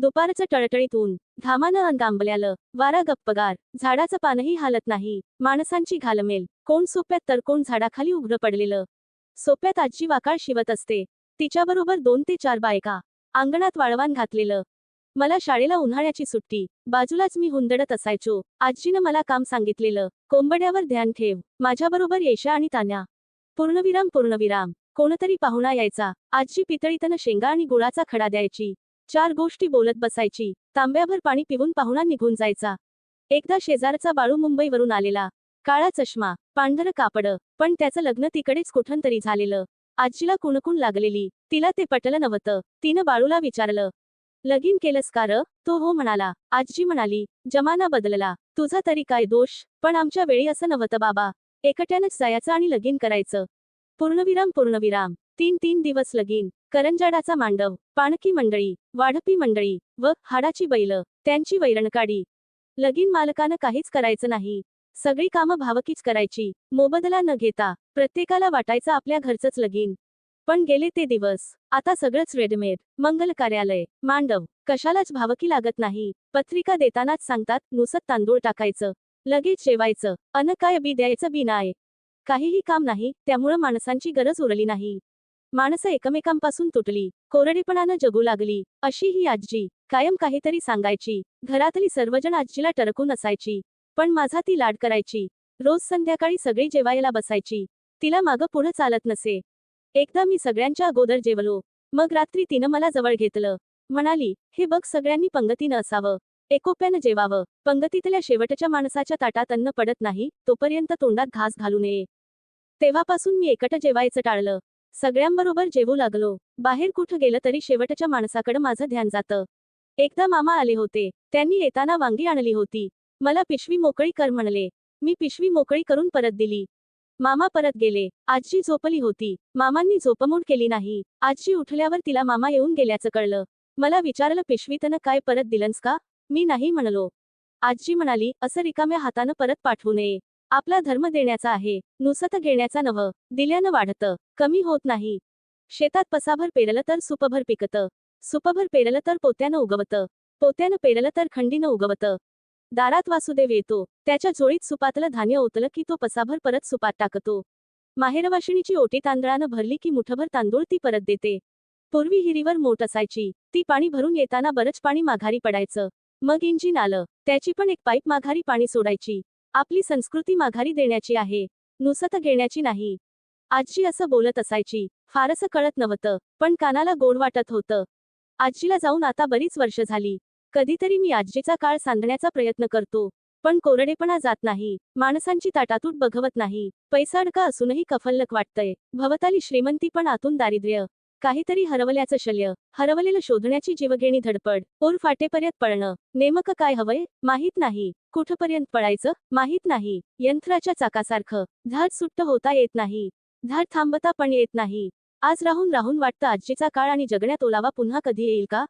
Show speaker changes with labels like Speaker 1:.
Speaker 1: दुपारचं टळटळीत ऊन घामानं अंगांबल्यालं वारा गप्पगार झाडाचं पानही हालत नाही माणसांची घालमेल कोण सोप्यात तर कोण झाडाखाली उघडं पडलेलं. सोप्यात आजी वाकाळ शिवत असते तिच्याबरोबर दोन ते चार बायका अंगणात वाळवान घातलेलं. मला शाळेला उन्हाळ्याची सुट्टी बाजूलाच मी हुंदडत असायचो आजीनं मला काम सांगितलेलं कोंबड्यावर ध्यान ठेव माझ्याबरोबर येशा आणि तान्या. पूर्णविराम पूर्णविराम कोणतरी पाहुणा यायचा आजी पितळीतनं शेंगा आणि गुळाचा खडा द्यायची चार गोष्टी बोलत बसायची. तांब्याभर पाणी पिऊन पाहुणा निघून जायचा. एकदा शेजारचा बाळू मुंबईवरून आलेला. काळा चष्मा पांढरं कापड पण त्याचं लग्न तिकडेच कुठं तरी झालेलं. आजीला कुणकुण लागलेली. तिला ते पटलं नव्हतं. तिनं बाळूला विचारलं. लगीन केलंस का र? तो हो म्हणाला. आजी म्हणाली जमाना बदलला. तुझा तरी काय दोष? पण आमच्या वेळी असं नव्हतं बाबा. एकट्यानंच जायचं आणि लगीन करायचं. पूर्णविराम पूर्णविराम. तीन तीन दिवस लगीन. करंजाडाचा मांडव पाणकी मंडळी वाढपी मंडळी व हाडाची बैल त्यांची वैरणकाडी. लगीन मालकानं काहीच करायचं नाही. सगळी कामं भावकीच करायची. मोबदला न घेता प्रत्येकाला वाटायचं आपल्या घरचंच लगीन. पण गेले ते दिवस. आता सगळंच रेडमेड. मंगल कार्यालय. मांडव. कशालाच भावकी लागत नाही. पत्रिका देतानाच सांगतात नुसत तांदूळ टाकायचं. लगेच जेवायचं. अन काय बी द्यायचं बी नाय. काहीही काम नाही. त्यामुळं माणसांची गरज उरली नाही. माणसं एकमेकांपासून तुटली कोरडेपणानं जगू लागली अशी ही आजी कायम काहीतरी सांगायची घरातली सर्वजण आजीला टरकून असायची पण माझा ती लाड करायची रोज संध्याकाळी सगळी जेवायला बसायची तिला मागं पुढं चालत नसे. एकदा मी सगळ्यांच्या अगोदर जेवलो मग रात्री तिनं मला जवळ घेतलं म्हणाली हे बघ सगळ्यांनी पंगतीनं असावं एकोप्यानं जेवावं पंगतीतल्या शेवटच्या माणसाच्या ताटात अन्न पडत नाही तोपर्यंत तोंडात घास घालू नये. तेव्हापासून मी एकटं जेवायचं टाळलं सगळ्यांबरोबर जेवू लागलो. बाहेर कुठं गेलं तरी शेवटच्या माणसाकडं माझं ध्यान जातं. एकदा मामा आले होते. त्यांनी येताना वांगी आणली होती. मला पिशवी मोकळी कर म्हणले. मी पिशवी मोकळी करून परत दिली. मामा परत गेले. आजी झोपली होती. मामांनी झोपमोड केली नाही. आजी उठल्यावर तिला मामा येऊन गेल्याचं कळलं. मला विचारलं पिशवीतनं काय परत दिलंस का? मी नाही म्हणलो. आजी म्हणाली असं रिकाम्या हातानं परत पाठवू नये. आपला धर्म देण्याचा आहे नुसत घेण्याचा नव दिल्यानं वाढतं कमी होत नाही. शेतात पसाभर पेरलं तर सुपभर पिकतं. सुपभर पेरलं तर पोत्यानं उगवतं. पोत्यानं पेरलं तर खंडीनं उगवतं. दारात वासुदेव येतो त्याच्या झोळीत सुपातलं धान्य ओतलं की तो पसाभर परत सुपात टाकतो. माहेरवाशिणीची ओटी तांदळानं भरली की मुठभर तांदूळ ती परत देते. पूर्वी हिरीवर मोट असायची ती पाणी भरून येताना बरंच पाणी माघारी पडायचं. मग इंजिन आलं त्याची पण एक पाईप माघारी पाणी सोडायची. आपली संस्कृती माघारी देण्याची आहे. नुसत घेण्याची नाही. आजी असं बोलत असायची. फारसं कळत नव्हतं पण कानाला गोड वाटत होतं. आजीला जाऊन आता बरीच वर्ष झाली. कधीतरी मी आजीचा काळ सांधण्याचा प्रयत्न करतो पण कोरडेपणा जात नाही. माणसांची ताटातूट बघवत नाही. पैसा अडका असूनही कफल्लक वाटतंय. भवताली श्रीमंती पण आतून दारिद्र्य. काहीतरी हरवल्याचं शल्य हरवलेलं शोधण्याची जीवघेणी धडपड ओर फाटेपर्यंत पळणं. नेमकं काय हवंय? माहीत नाही. कुठपर्यंत पळायचं? माहीत नाही. यंत्राच्या चाकासारखं. झाड सुट्ट होता येत नाही. झाड थांबता पण येत नाही. आज राहून राहून वाटतं आजीचा काळ आणि जगण्यात ओलावा पुन्हा कधी येईल का?